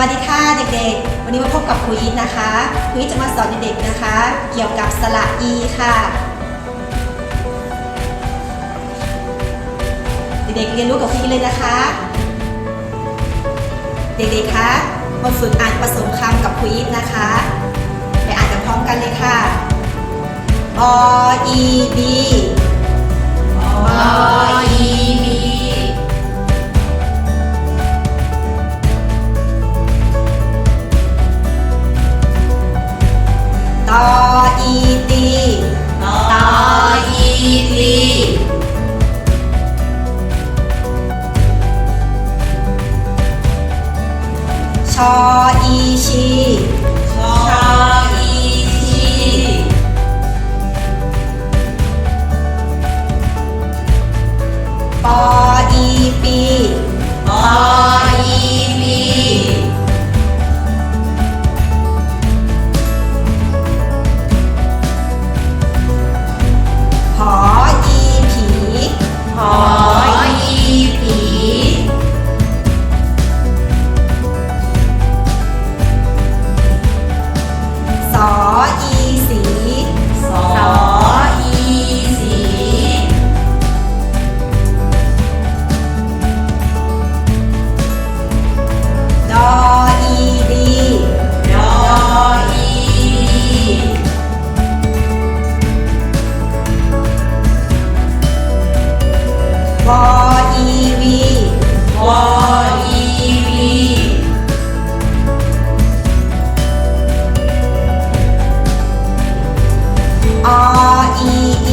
วัสดีค่ะเด็กๆ วันนี้มาพบกับครูอีทนะคะครูอีทจะมาสอนเด็กๆนะคะ เกี่ยวกับสระอีค่ะ เด็กๆเรียนรู้กับครูอีทเลยนะคะ เด็กๆคะมาฝึกอ่านผสมคำกับครูอีทนะคะ ไปอ่านกันพร้อมกันเลยค่ะ อ อีบี ตออีตีตออีตีชออีชีชออี วออีวีวออีบีอ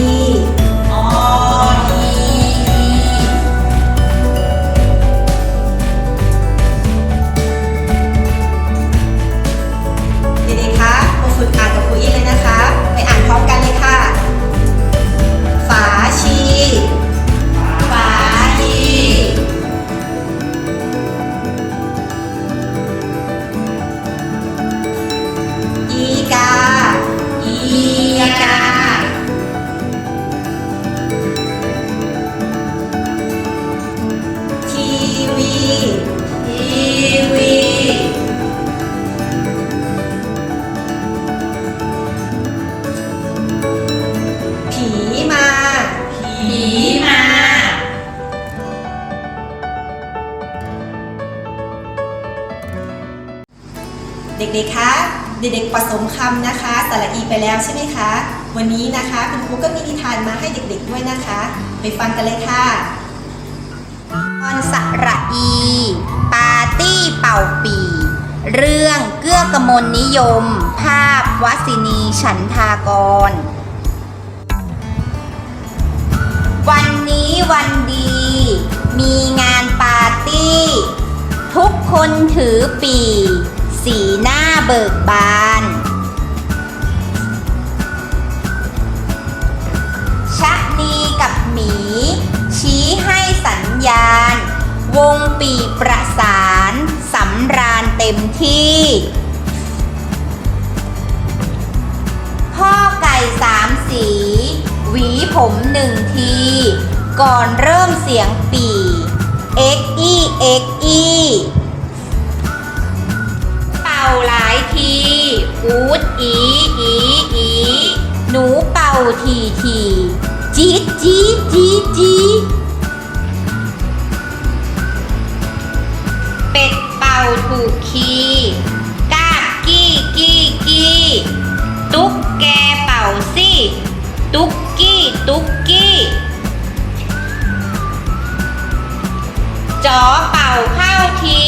เด็กๆ คะ เด็กๆ ผสมคำนะคะ สระอีไปแล้วใช่ไหมคะ วันนี้นะคะคุณครูก็มีนิทานมาให้เด็กๆ ด้วยนะคะ ไปฟังกันเลยค่ะ ตอนสระอี ปาร์ตี้เป่าปี เรื่องเกื้อกมลนิยม ภาพวสินีฉันทากร วันนี้วันดี มีงานปาร์ตี้ ทุกคนถือปี เบิกบาน ชะนีกับหมี ชี้ให้สัญญาณ วงปีประสานสำราญเต็มที่ พ่อไก่สามสี หวีผมหนึ่งที ก่อนเริ่มเสียงปี เอ็กอี้เอ็กอี้าหลายทีอูดอีอีอีหนูเป่าทีทีจี๊ดจี๊ดจี๊ดจี๊ดเป็ดเป่าถูกคีกาบกี้กี้กี้ตุ๊กแกเป่าสิตุ๊กกี้ตุ๊กกี้จอเป่าข้าวที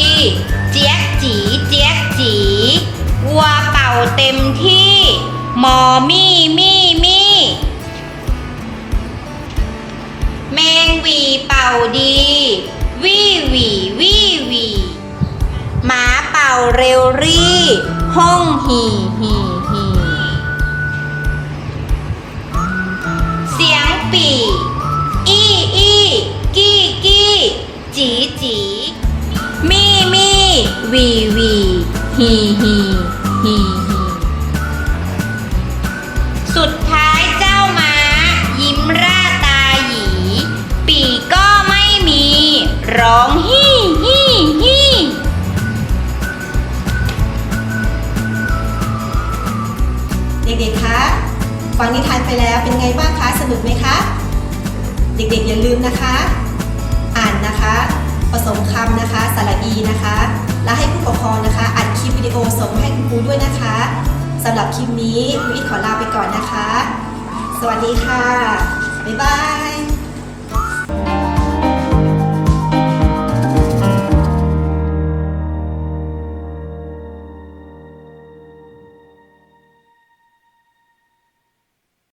จี๊ยกจีเจี๊ยกจีวัวเป่าเต็มที่มอมี่มี่มี่แมงวีเป่าดีวี่วีวี่วีหมาเป่าเร็วรี่ห้องหีหีหีเสียงปีอี้อี้กี้กี้จีจี วีวีฮีฮีฮีฮีสุดท้ายเจ้าม้า ยิ้มร่าตาหยี ปีก็ไม่มี ร้องฮีฮีฮีเด็กๆ คะฟังนิทานไปแล้วเป็นไงบ้างคะสนุกไหมคะ เด็กๆ อย่าลืมนะคะ อ่านนะคะ ผสมคำนะคะ สระอีนะคะ ครูด้วยนะคะสำหรับคลิปนี้ครูอิทขอลาไปก่อนนะคะ สวัสดีค่ะ บ๊ายบาย